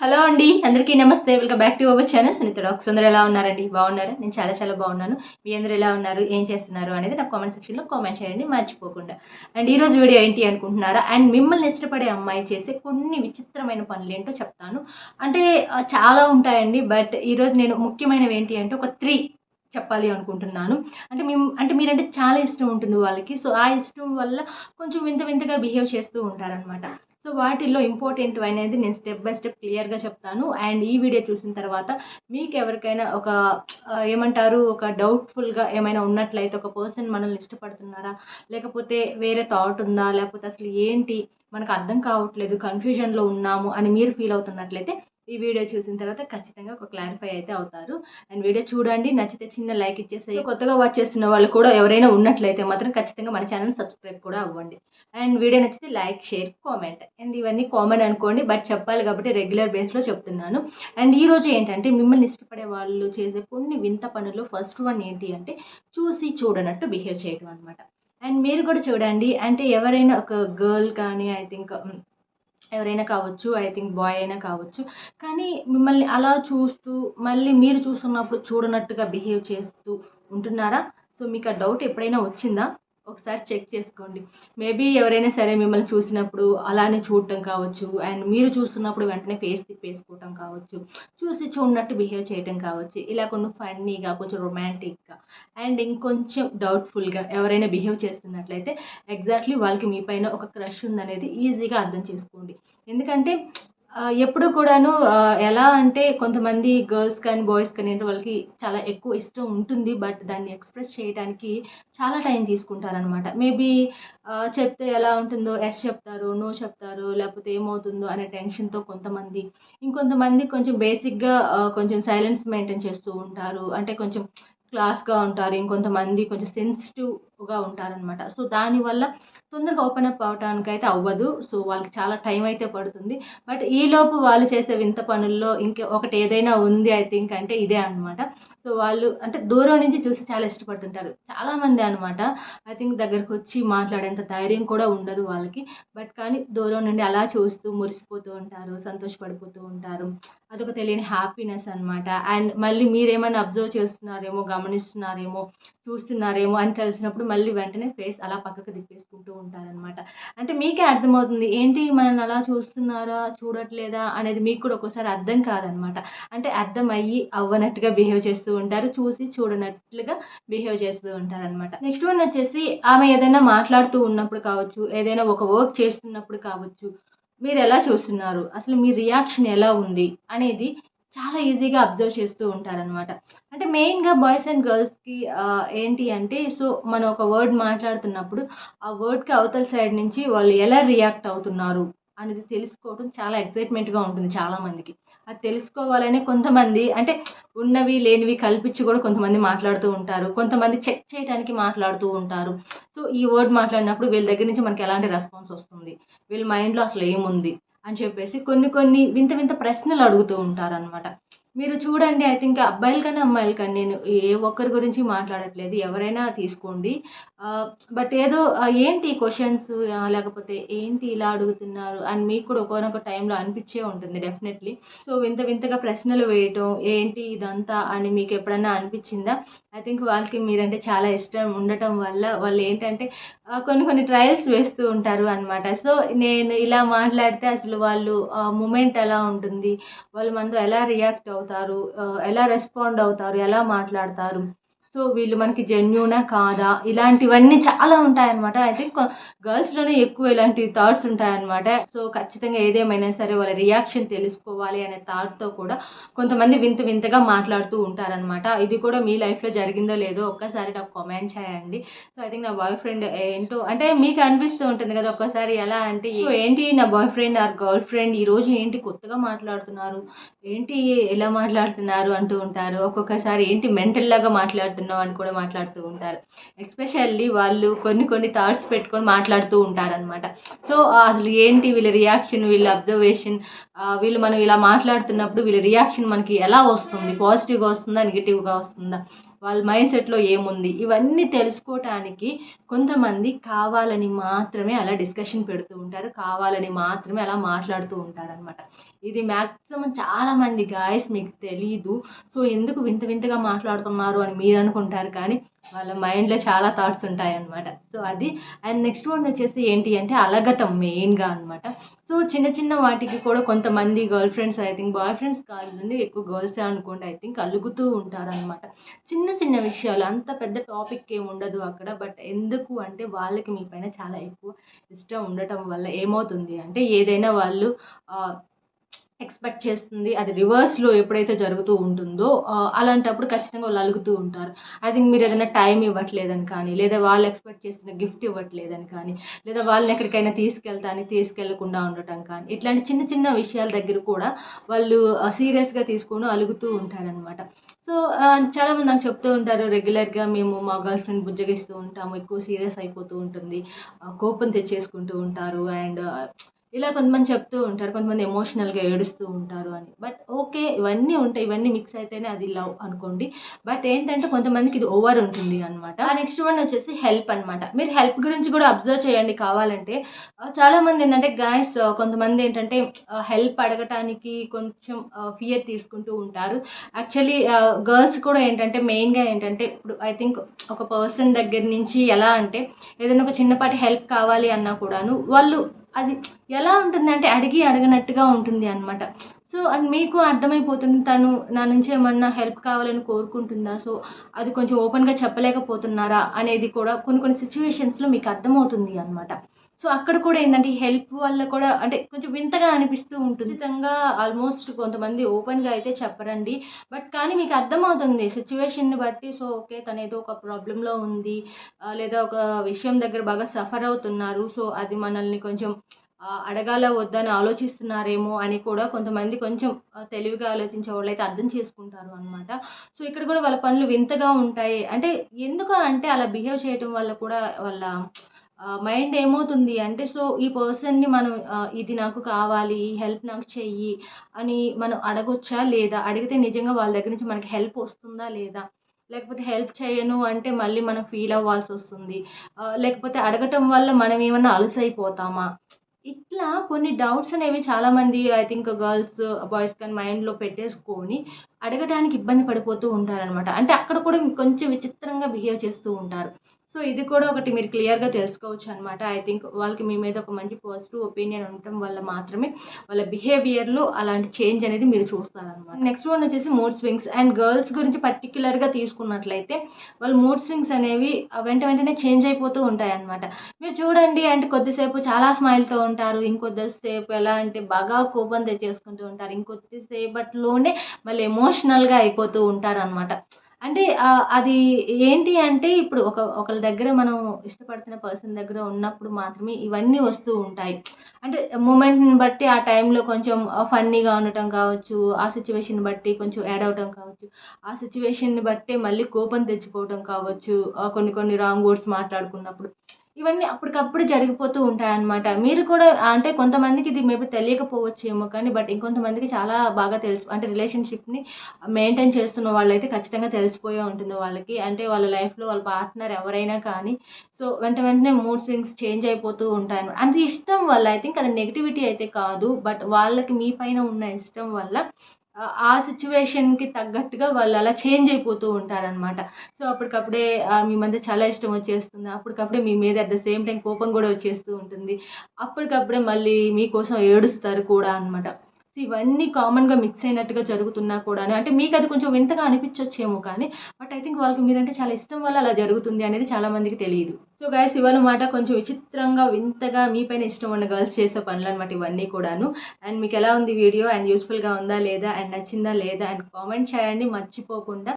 Hello అండి అందరికీ నమస్తే. Welcome back to our channel. Sunitha docs. అందరూ ఎలా ఉన్నారండి? బాగున్నారా? నేను చాలా చాలా బాగున్నాను. మీ అందరూ ఎలా ఉన్నారు? ఏం చేస్తున్నారు అనేది నాకు కామెంట్ సెక్షన్లో కామెంట్ చేయండి మర్చిపోకుండా. అండ్ ఈరోజు వీడియో ఏంటి అనుకుంటున్నారా? అండ్ మిమ్మల్ని ఇష్టపడే అమ్మాయి చేసే కొన్ని విచిత్రమైన పనులు ఏంటో చెప్తాను. అంటే చాలా ఉంటాయండి. బట్ ఈరోజు నేను ముఖ్యమైనవి ఏంటి అంటే ఒక త్రీ చెప్పాలి అనుకుంటున్నాను. అంటే మేము అంటే మీరంటే చాలా ఇష్టం ఉంటుంది వాళ్ళకి. సో ఆ ఇష్టం వల్ల కొంచెం వింత వింతగా బిహేవ్ చేస్తూ ఉంటారనమాట సో వాటిల్లో ఇంపార్టెంట్ అనేది నేను స్టెప్ బై స్టెప్ క్లియర్గా చెప్తాను. అండ్ ఈ వీడియో చూసిన తర్వాత మీకు ఎవరికైనా ఒక ఏమంటారు ఒక డౌట్ఫుల్గా ఏమైనా ఉన్నట్లయితే ఒక పర్సన్ మనల్ని ఇష్టపడుతున్నారా? లేకపోతే వేరే థాట్ ఉందా? లేకపోతే అసలు ఏంటి? మనకు అర్థం కావట్లేదు కన్ఫ్యూజన్లో ఉన్నాము అని మీరు ఫీల్ అవుతున్నట్లయితే ఈ వీడియో చూసిన తర్వాత ఖచ్చితంగా ఒక క్లారిఫై అయితే అవుతారు. అండ్ వీడియో చూడండి నచ్చితే చిన్న లైక్ ఇచ్చేసి కొత్తగా వాచ్ చేస్తున్న వాళ్ళు కూడా ఎవరైనా ఉన్నట్లయితే మాత్రం ఖచ్చితంగా మన ఛానల్ సబ్స్క్రైబ్ కూడా అవ్వండి. అండ్ వీడియో నచ్చితే లైక్ షేర్ కామెంట్ అండ్ ఇవన్నీ కామన్ అనుకోండి బట్ చెప్పాలి కాబట్టి రెగ్యులర్ బేస్లో చెప్తున్నాను. అండ్ ఈ రోజు ఏంటంటే మిమ్మల్ని ఇష్టపడే వాళ్ళు చేసే కొన్ని వింత పనులు ఫస్ట్ వన్ ఏంటి అంటే చూసి చూడనట్టు బిహేవ్ చేయడం అనమాట అండ్ మీరు కూడా చూడండి అంటే ఎవరైనా ఒక గర్ల్ కానీ ఐ థింక్ ఎవరైనా కావచ్చు ఐ థింక్ బాయ్ అయినా కావచ్చు. కానీ మిమ్మల్ని అలా చూస్తూ మళ్ళీ మీరు చూస్తున్నప్పుడు చూడనట్టుగా బిహేవ్ చేస్తూ ఉంటున్నారా? సో మీకు ఆ డౌట్ ఎప్పుడైనా వచ్చిందా? ఒకసారి చెక్ చేసుకోండి. మేబీ ఎవరైనా సరే మిమ్మల్ని చూసినప్పుడు అలానే చూడటం కావచ్చు. అండ్ మీరు చూస్తున్నప్పుడు వెంటనే ఫేస్ తిప్పేసుకోవటం కావచ్చు. చూసి చూడనట్టు బిహేవ్ చేయటం కావచ్చు. ఇలా కొన్ని ఫన్నీగా కొంచెం రొమాంటిక్గా అండ్ ఇంకొంచెం డౌట్ఫుల్గా ఎవరైనా బిహేవ్ చేస్తున్నట్లయితే ఎగ్జాక్ట్లీ వాళ్ళకి మీ పైన ఒక క్రష్ ఉందనేది ఈజీగా అర్థం చేసుకోండి. ఎందుకంటే ఎప్పుడు కూడాను ఎలా అంటే కొంతమంది గర్ల్స్ కానీ బాయ్స్ కానీ అంటే వాళ్ళకి చాలా ఎక్కువ ఇష్టం ఉంటుంది. బట్ దాన్ని ఎక్స్ప్రెస్ చేయడానికి చాలా టైం తీసుకుంటారనమాట మేబీ చెప్తే ఎలా ఉంటుందో ఎస్ చెప్తారు నో చెప్తారు లేకపోతే ఏమవుతుందో అనే టెన్షన్తో కొంతమంది ఇంకొంతమంది కొంచెం బేసిక్గా కొంచెం సైలెన్స్ మెయింటైన్ చేస్తూ ఉంటారు. అంటే కొంచెం క్లాస్గా ఉంటారు. ఇంకొంతమంది కొంచెం సెన్సిటివ్గా ఉంటారనమాట సో దానివల్ల తొందరగా ఓపెన్ అప్ అవడానికి అయితే అవ్వదు. సో వాళ్ళకి చాలా టైం అయితే పడుతుంది. బట్ ఈలోపు వాళ్ళు చేసే వింత పనుల్లో ఇంకే ఒకటి ఏదైనా ఉంది ఐ థింక్ అంటే ఇదే అనమాట సో వాళ్ళు అంటే దూరం నుంచి చూసి చాలా ఇష్టపడుతుంటారు. చాలామంది అనమాట ఐ థింక్ దగ్గరకు వచ్చి మాట్లాడేంత ధైర్యం కూడా ఉండదు వాళ్ళకి. బట్ కానీ దూరం నుండి అలా చూస్తూ మురిసిపోతూ ఉంటారు సంతోషపడిపోతూ ఉంటారు. అదొక తెలియని హ్యాపీనెస్ అనమాట అండ్ మళ్ళీ మీరేమైనా అబ్జర్వ్ చేస్తున్నారేమో గమనిస్తున్నారేమో చూస్తున్నారేమో అని తెలిసినప్పుడు మళ్ళీ వెంటనే ఫేస్ అలా పక్కకు తిప్పేసుకుంటూ ఉంటారనమాట అంటే మీకే అర్థమవుతుంది ఏంటి మనల్ని అలా చూస్తున్నారా? చూడట్లేదా? అనేది మీకు కూడా ఒక్కోసారి అర్థం కాదనమాట అంటే అర్థం అయ్యి అవ్వనట్టుగా బిహేవ్ చేస్తూ ఉంటారు చూసి చూడనట్లుగా బిహేవ్ చేస్తూ ఉంటారనమాట నెక్స్ట్ వన్ వచ్చేసి ఆమె ఏదైనా మాట్లాడుతూ ఉన్నప్పుడు కావచ్చు ఏదైనా ఒక వర్క్ చేస్తున్నప్పుడు కావచ్చు మీరు ఎలా చూస్తున్నారు? అసలు మీ రియాక్షన్ ఎలా ఉంది? అనేది చాలా ఈజీగా అబ్జర్వ్ చేస్తూ ఉంటారనమాట అంటే మెయిన్గా బాయ్స్ అండ్ గర్ల్స్కి ఏంటి అంటే సో మనం ఒక వర్డ్ మాట్లాడుతున్నప్పుడు ఆ వర్డ్కి అవతల సైడ్ నుంచి వాళ్ళు ఎలా రియాక్ట్ అవుతున్నారు అనేది తెలుసుకోవడం చాలా ఎక్సైట్మెంట్గా ఉంటుంది చాలామందికి అది తెలుసుకోవాలనే కొంతమంది అంటే ఉన్నవి లేనివి కల్పించి కూడా కొంతమంది మాట్లాడుతూ ఉంటారు. కొంతమంది చెక్ చేయడానికి మాట్లాడుతూ ఉంటారు. సో ఈ వర్డ్ మాట్లాడినప్పుడు వీళ్ళ దగ్గర నుంచి మనకి ఎలాంటి రెస్పాన్స్ వస్తుంది? వీళ్ళ మైండ్లో అసలు ఏముంది? అని చెప్పేసి కొన్ని కొన్ని వింత వింత ప్రశ్నలు అడుగుతూ ఉంటారనమాట మీరు చూడండి ఐ థింక్ అబ్బాయిల కన్నా అమ్మాయిల కన్నా నేను ఏ ఒక్కరి గురించి మాట్లాడట్లేదు. ఎవరైనా తీసుకోండి. బట్ ఏదో ఏంటి క్వశ్చన్స్ లేకపోతే ఏంటి ఇలా అడుగుతున్నారు? అని మీకు కూడా ఒకనొక టైంలో అనిపించే ఉంటుంది డెఫినెట్లీ సో వింత వింతగా ప్రశ్నలు వేయటం ఏంటి ఇదంతా అని మీకు ఎప్పుడన్నా అనిపించిందా? ఐ థింక్ వాళ్ళకి మీరంటే చాలా ఇష్టం ఉండటం వల్ల వాళ్ళు ఏంటంటే కొన్ని కొన్ని ట్రయల్స్ వేస్తూ ఉంటారు అనమాట సో నేను ఇలా మాట్లాడితే అసలు వాళ్ళు మూమెంట్ ఎలా ఉంటుంది? వాళ్ళు మనతో ఎలా రియాక్ట్ అవుతారు ఎలా రెస్పాండ్ అవుతారు ఎలా మాట్లాడతారు? సో వీళ్ళు మనకి జెన్యునా కాదా? ఇలాంటివన్నీ చాలా ఉంటాయన్నమాట. ఐ థింక్ గర్ల్స్లోనే ఎక్కువ ఇలాంటి థాట్స్ ఉంటాయన్నమాట. సో ఖచ్చితంగా ఏదేమైనా సరే వాళ్ళ రియాక్షన్ తెలుసుకోవాలి అనే థాట్తో కూడా కొంతమంది వింత వింతగా మాట్లాడుతూ ఉంటారనమాట ఇది కూడా మీ లైఫ్లో జరిగిందో లేదో ఒక్కసారి నాకు కామెంట్ చేయండి. సో ఐ థింక్ నా బాయ్ ఫ్రెండ్ ఏంటో అంటే మీకు అనిపిస్తూ ఉంటుంది కదా ఒక్కసారి ఎలా అంటే ఏంటి నా boyfriend or girlfriend ఈ రోజు ఏంటి కొత్తగా మాట్లాడుతున్నారు? ఏంటి ఎలా మాట్లాడుతున్నారు? అంటూ ఉంటారు. ఒక్కొక్కసారి ఏంటి మెంటల్ లాగా మాట్లాడుతున్నావు అని కూడా మాట్లాడుతూ ఉంటారు. ఎస్పెషల్లీ వాళ్ళు కొన్ని కొన్ని థాట్స్ పెట్టుకొని మాట్లాడుతూ ఉంటారనమాట సో అసలు ఏంటి వీళ్ళ రియాక్షన్ వీళ్ళ అబ్జర్వేషన్ వీళ్ళు మనం ఇలా మాట్లాడుతున్నప్పుడు వీళ్ళ రియాక్షన్ మనకి ఎలా వస్తుంది? పాజిటివ్గా వస్తుందా నెగిటివ్గా వస్తుందా? వాళ్ళ మైండ్ సెట్లో ఏముంది? ఇవన్నీ తెలుసుకోవటానికి కొంతమంది కావాలని మాత్రమే అలా డిస్కషన్ పెడుతూ ఉంటారు. కావాలని మాత్రమే అలా మాట్లాడుతూ ఉంటారు అనమాట ఇది మ్యాక్సిమం చాలామంది గాయస్ మీకు తెలీదు. సో ఎందుకు వింత వింతగా మాట్లాడుతున్నారు అని మీరు అనుకుంటారు కానీ వాళ్ళ మైండ్లో చాలా థాట్స్ ఉంటాయి అనమాట సో అది అండ్ నెక్స్ట్ వన్ వచ్చేసి ఏంటి అంటే అలగటం మెయిన్గా అనమాట సో చిన్న చిన్న వాటికి కూడా కొంతమంది girlfriends I think boyfriends కాదు ఎక్కువ గర్ల్సే అనుకోండి ఐ థింక్ అలుగుతూ ఉంటారు అనమాట చిన్న చిన్న విషయాలు అంత పెద్ద టాపిక్ ఏమి ఉండదు అక్కడ బట్ ఎందుకు అంటే వాళ్ళకి మీ పైన చాలా ఎక్కువ ఇష్టం ఉండటం వల్ల ఏమవుతుంది అంటే ఏదైనా వాళ్ళు ఎక్స్పెక్ట్ చేస్తుంది. అది రివర్స్లో ఎప్పుడైతే జరుగుతూ ఉంటుందో అలాంటప్పుడు ఖచ్చితంగా వాళ్ళు అలుగుతూ ఉంటారు. ఐ థింక్ మీరు ఏదైనా టైం ఇవ్వట్లేదని కానీ లేదా వాళ్ళు ఎక్స్పెక్ట్ చేసిన గిఫ్ట్ ఇవ్వట్లేదని కానీ లేదా వాళ్ళని ఎక్కడికైనా తీసుకెళ్తాని తీసుకెళ్ళకుండా ఉండటం కానీ ఇట్లాంటి చిన్న చిన్న విషయాల దగ్గర కూడా వాళ్ళు సీరియస్గా తీసుకొని అలుగుతూ ఉంటారనమాట సో చాలామంది నాకు చెప్తూ ఉంటారు రెగ్యులర్గా మేము మా గర్ల్ ఫ్రెండ్ బుజ్జగిస్తూ ఉంటాము ఎక్కువ సీరియస్ అయిపోతూ ఉంటుంది కోపం తెచ్చేసుకుంటూ ఉంటారు అండ్ ఇలా కొంతమంది చెప్తూ ఉంటారు కొంతమంది ఎమోషనల్గా ఏడుస్తూ ఉంటారు అని. బట్ ఓకే ఇవన్నీ ఉంటాయి ఇవన్నీ మిక్స్ అయితేనే అది లవ్ అనుకోండి. బట్ ఏంటంటే కొంతమందికి ఇది ఓవర్ ఉంటుంది అనమాట నెక్స్ట్ వన్ వచ్చేసి హెల్ప్ అనమాట మీరు హెల్ప్ గురించి కూడా అబ్జర్వ్ చేయండి కావాలంటే. చాలామంది ఏంటంటే గాయస్ కొంతమంది ఏంటంటే హెల్ప్ అడగటానికి కొంచెం ఫియర్ తీసుకుంటూ ఉంటారు. యాక్చువల్లీ గర్ల్స్ కూడా ఏంటంటే మెయిన్గా ఏంటంటే ఇప్పుడు ఐ థింక్ ఒక పర్సన్ దగ్గర నుంచి ఎలా అంటే ఏదైనా ఒక చిన్నపాటి హెల్ప్ కావాలి అన్నా కూడాను వాళ్ళు అది ఎలా ఉంటుంది అంటే అడిగి అడగనట్టుగా ఉంటుంది అనమాట సో అది మీకు అర్థమైపోతుంది తను నా నుంచి ఏమన్నా హెల్ప్ కావాలని కోరుకుంటుందా? సో అది కొంచెం ఓపెన్గా చెప్పలేకపోతున్నారా? అనేది కూడా కొన్ని కొన్ని సిచ్యువేషన్స్లో మీకు అర్థమవుతుంది అనమాట సో అక్కడ కూడా ఏంటంటే హెల్ప్ వల్ల కూడా అంటే కొంచెం వింతగా అనిపిస్తూ ఉంటుంది. ఖచ్చితంగా ఆల్మోస్ట్ కొంతమంది ఓపెన్గా అయితే చెప్పరండి. బట్ కానీ మీకు అర్థమవుతుంది సిచ్యువేషన్ని బట్టి. సో ఓకే తను ఏదో ఒక ప్రాబ్లంలో ఉంది. లేదా ఒక విషయం దగ్గర బాగా సఫర్ అవుతున్నారు. సో అది మనల్ని కొంచెం అడగాల వద్దని ఆలోచిస్తున్నారేమో అని కూడా కొంతమంది కొంచెం తెలివిగా ఆలోచించే వాళ్ళు అయితే అర్థం చేసుకుంటారు అనమాట సో ఇక్కడ కూడా వాళ్ళ పనులు వింతగా ఉంటాయి. అంటే ఎందుకు అంటే అలా బిహేవ్ చేయటం వల్ల కూడా వాళ్ళ మైండ్ ఏమవుతుంది అంటే సో ఈ పర్సన్ని మనం ఇది నాకు కావాలి ఈ హెల్ప్ నాకు చెయ్యి అని మనం అడగొచ్చా లేదా? అడిగితే నిజంగా వాళ్ళ దగ్గర నుంచి మనకి హెల్ప్ వస్తుందా లేదా? లేకపోతే హెల్ప్ చేయను అంటే మళ్ళీ మనం ఫీల్ అవ్వాల్సి వస్తుంది. లేకపోతే అడగటం వల్ల మనం ఏమన్నా అలసైపోతామా? ఇట్లా కొన్ని డౌట్స్ అనేవి చాలామంది ఐ థింక్ గర్ల్స్ బాయ్స్ కానీ మైండ్లో పెట్టేసుకొని అడగడానికి ఇబ్బంది పడిపోతూ ఉంటారనమాట అంటే అక్కడ కూడా కొంచెం విచిత్రంగా బిహేవ్ చేస్తూ ఉంటారు. సో ఇది కూడా ఒకటి మీరు క్లియర్గా తెలుసుకోవచ్చు అనమాట ఐ థింక్ వాళ్ళకి మీ మీద ఒక మంచి పాజిటివ్ ఒపీనియన్ ఉండటం వల్ల మాత్రమే వాళ్ళ బిహేవియర్లో అలాంటి చేంజ్ అనేది మీరు చూస్తారనమాట నెక్స్ట్ వన్ వచ్చేసి మూడ్ స్వింగ్స్ అండ్ గర్ల్స్ గురించి పర్టికులర్గా తీసుకున్నట్లయితే వాళ్ళ మూడ్ స్వింగ్స్ అనేవి వెంట వెంటనే చేంజ్ అయిపోతూ ఉంటాయి అనమాట మీరు చూడండి అంటే కొద్దిసేపు చాలా స్మైల్తో ఉంటారు ఇంకొద్దిసేపు ఎలా అంటే బాగా కోపం తెచ్చేసుకుంటూ ఉంటారు ఇంకొద్దిసేపట్లోనే మళ్ళీ ఎమోషనల్గా అయిపోతూ ఉంటారు అనమాట అంటే అది ఏంటి అంటే ఇప్పుడు ఒక ఒకళ్ళ దగ్గర మనం ఇష్టపడుతున్న పర్సన్ దగ్గర ఉన్నప్పుడు మాత్రమే ఇవన్నీ వస్తూ ఉంటాయి. అంటే మూమెంట్ని బట్టి ఆ టైంలో కొంచెం ఫన్నీగా ఉండటం కావచ్చు ఆ సిచ్యువేషన్ బట్టి కొంచెం యాడ్ అవటం కావచ్చు ఆ సిచ్యువేషన్ని బట్టి మళ్ళీ కోపం తెచ్చుకోవటం కావచ్చు కొన్ని కొన్ని రాంగ్ వర్డ్స్ మాట్లాడుకున్నప్పుడు. ఇవన్నీ అప్పటికప్పుడు జరిగిపోతూ ఉంటాయన్నమాట. మీరు కూడా అంటే కొంతమందికి ఇది మేబీ తెలియకపోవచ్చేమో కానీ బట్ ఇంకొంతమందికి చాలా బాగా తెలుసు. అంటే రిలేషన్షిప్ని మెయింటైన్ చేస్తున్న వాళ్ళైతే ఖచ్చితంగా తెలిసిపోయే ఉంటుంది వాళ్ళకి. అంటే వాళ్ళ లైఫ్లో వాళ్ళ పార్ట్నర్ ఎవరైనా కానీ సో వెంట వెంటనే మూడ్ స్వింగ్స్ చేంజ్ అయిపోతూ ఉంటాయి అంటే అంత ఇష్టం వల్ల ఐ థింక్ అది నెగిటివిటీ అయితే కాదు బట్ వాళ్ళకి మీ పైన ఉన్న ఇష్టం వల్ల ఆ- సిచ్యువేషన్కి తగ్గట్టుగా వాళ్ళు అలా చేంజ్ అయిపోతూ ఉంటారనమాట సో అప్పటికప్పుడే మీ మధ్య చాలా ఇష్టం వచ్చేస్తుంది. అప్పటికప్పుడే మీ మీద అట్ ద సేమ్ టైం కోపం కూడా వచ్చేస్తూ ఉంటుంది. అప్పటికప్పుడే మళ్ళీ మీకోసం ఏడుస్తారు కూడా అనమాట ఇవన్నీ కామన్గా మిక్స్ అయినట్టుగా జరుగుతున్నా కూడా అంటే మీకు అది కొంచెం వింతగా అనిపించవచ్చేమో కానీ బట్ ఐ థింక్ వాళ్ళకి మీరంటే చాలా ఇష్టం వల్ల అలా జరుగుతుంది అనేది చాలా మందికి తెలియదు సో గైస్ ఇవాళ మాట కొంచెం విచిత్రంగా వింతగా మీ పైన ఇష్టం ఉన్న గర్ల్స్ చేసే పనులు అనమాట ఇవన్నీ కూడాను. అండ్ మీకు ఎలా ఉంది వీడియో? అండ్ యూస్ఫుల్గా ఉందా లేదా? అండ్ నచ్చిందా లేదా? అండ్ కామెంట్ చేయండి. మర్చిపోకుండా